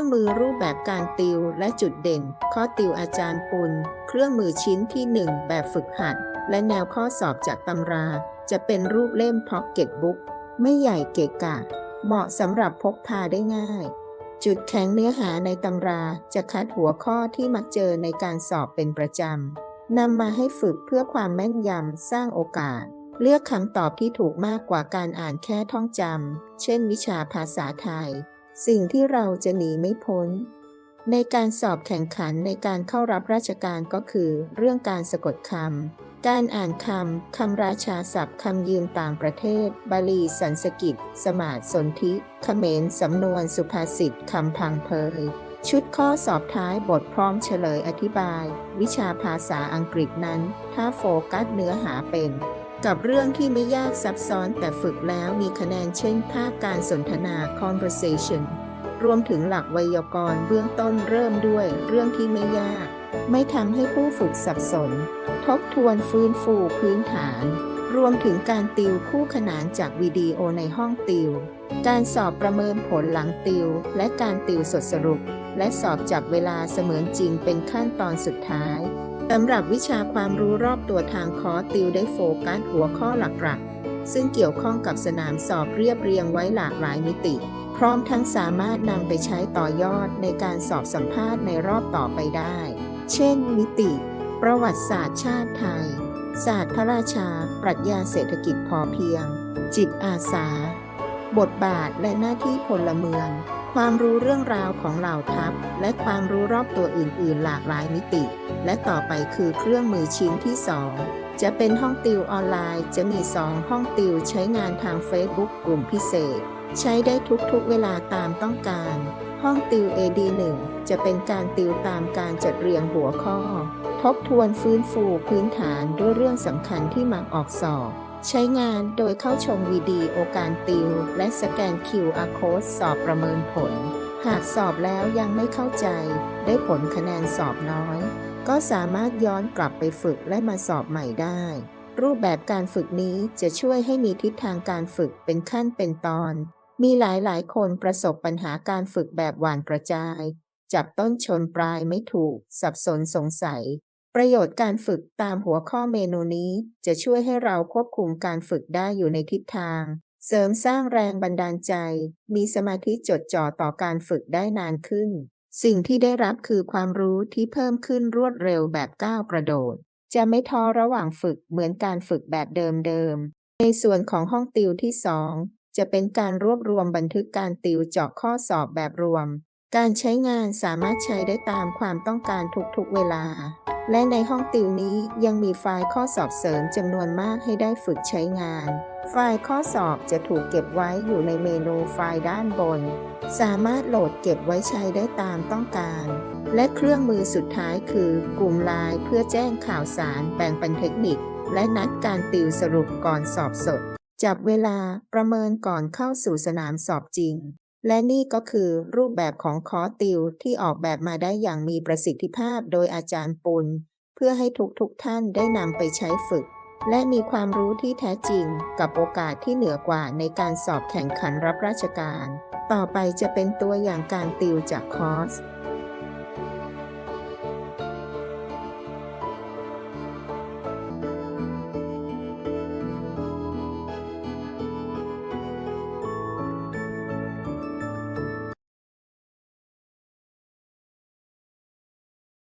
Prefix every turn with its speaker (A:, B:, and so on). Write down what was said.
A: รื่องมือรูปแบบการติวและจุดเด่น ข้อติวอาจารย์ปุณเครื่องมือชิ้นที่ 1 แบบฝึกหัด และแนวข้อสอบจากตำรา จะเป็นรูปเล่มพ็อกเก็ตบุ๊ก ไม่ใหญ่เกะกะ เหมาะสำหรับพกพาได้ง่าย จุดแข็งเนื้อหาในตำราจะคัดหัวข้อที่มักเจอในการสอบเป็นประจำนำมาให้ฝึกเพื่อความแม่นยำสร้างโอกาส เลือกคำตอบที่ถูกมากกว่าการอ่านแค่ท่องจำ เช่น วิชาภาษาไทย สิ่งที่เราจะหนีไม่พ้น ในการสอบแข่งขันในการเข้ารับราชการก็คือ เรื่องการสะกดคำ การอ่านคำ คำราชาศัพท์ คำยืมต่างประเทศ บาลีสันสกิต สมาสนธิเขมรสำนวนสุภาษิตคำพังเพยชุดข้อสอบท้ายบทพร้อมเฉลยอธิบาย วิชาภาษาอังกฤษนั้น ถ้าโฟกัสเนื้อหาเป็น กับเรื่องที่ไม่ยากซับซ้อนแต่ฝึกแล้วมีคะแนนเช่นภาคการสนทนา conversation รวมถึงหลักไวยากรณ์เบื้องต้นเริ่มด้วยเรื่องที่ไม่ยาก ไม่ทำให้ผู้ฝึกสับสน ทบทวนฟื้นฟูพื้นฐาน รวมถึงการติวคู่ขนานจากวิดีโอในห้องติว การสอบประเมินผลหลังติว และการติวสดสรุป และสอบจับเวลาเสมือนจริงเป็นขั้นตอนสุดท้าย สำหรับวิชาความรู้รอบตัวทางคอร์สติวได้โฟกัสหัวข้อหลักๆ ซึ่งเกี่ยวข้องกับสนามสอบเรียบเรียงไว้หลากหลายมิติ พร้อมทั้งสามารถนำไปใช้ต่อยอดในการสอบสัมภาษณ์ในรอบต่อไปได้ เช่น มิติ ประวัติศาสตร์ชาติไทย ศาสตร์พระราชา ปรัชญาเศรษฐกิจพอเพียง จิตอาสา บทบาทและหน้าที่พลเมือง ความรู้เรื่องราวของเหล่าทัพ และความรู้รอบตัวอื่น ๆ หลากหลายมิติ และต่อไปคือเครื่องมือชิ้นที่ 2 จะเป็นห้องติวออนไลน์ จะมี 2 ห้องติวใช้งานทาง Facebook กลุ่มพิเศษ ใช้ได้ทุกๆเวลาตามต้องการ ห้องติว AD1 จะเป็นการติวตามการจัดเรียงหัวข้อ ทบทวนฟื้นฟูพื้นฐานด้วยเรื่องสำคัญที่มักออกสอบ ใช้งานโดยเข้าชมวิดีโอการติว และสแกน QR code สอบประเมินผล หากสอบแล้วยังไม่เข้าใจ ได้ผลคะแนนสอบน้อย ก็สามารถย้อนกลับไปฝึกและมาสอบใหม่ได้ รูปแบบการฝึกนี้จะช่วยให้มีทิศทางการฝึกเป็นขั้นเป็นตอน มีหลายหลายคนประสบปัญหาการฝึกแบบหวานกระจาย จับต้นชนปลายไม่ถูก สับสนสงสัย ประโยชน์การฝึกตามหัวข้อเมนูนี้จะช่วยให้เราควบคุมการฝึกได้อยู่ในทิศทาง เสริมสร้างแรงบันดาลใจ มีสมาธิจดจ่อต่อการฝึกได้นานขึ้น สิ่งที่ได้รับคือความรู้ที่เพิ่มขึ้นรวดเร็วแบบก้าวกระโดด จะไม่ท้อระหว่างฝึกเหมือนการฝึกแบบเดิมๆ ในส่วนของห้องติวที่ 2 จะเป็นการรวบรวมบันทึกการติวเจาะข้อสอบแบบรวม การใช้งานสามารถใช้ได้ตามความต้องการทุกๆเวลา และในห้องติวนี้ยังมีไฟล์ข้อสอบเสริมจำนวนมากให้ได้ฝึกใช้งาน ไฟล์ข้อสอบจะถูกเก็บไว้อยู่ในเมนูไฟล์ด้านบน สามารถโหลดเก็บไว้ใช้ได้ตามต้องการ และเครื่องมือสุดท้ายคือกลุ่มไลน์เพื่อแจ้งข่าวสารแบ่งปันเทคนิค และนัดการติวสรุปก่อนสอบสด จับเวลาประเมินก่อนเข้าสู่สนามสอบจริง และนี่ก็คือรูปแบบของคอร์สติวที่ออกแบบมาได้อย่างมีประสิทธิภาพโดยอาจารย์ปุณ เพื่อให้ทุกๆทท่านได้นำไปใช้ฝึก และมีความรู้ที่แท้จริงกับโอกาสที่เหนือกว่าในการสอบแข่งขันรับราชการ ต่อไปจะเป็นตัวอย่างการติวจากคอร์ส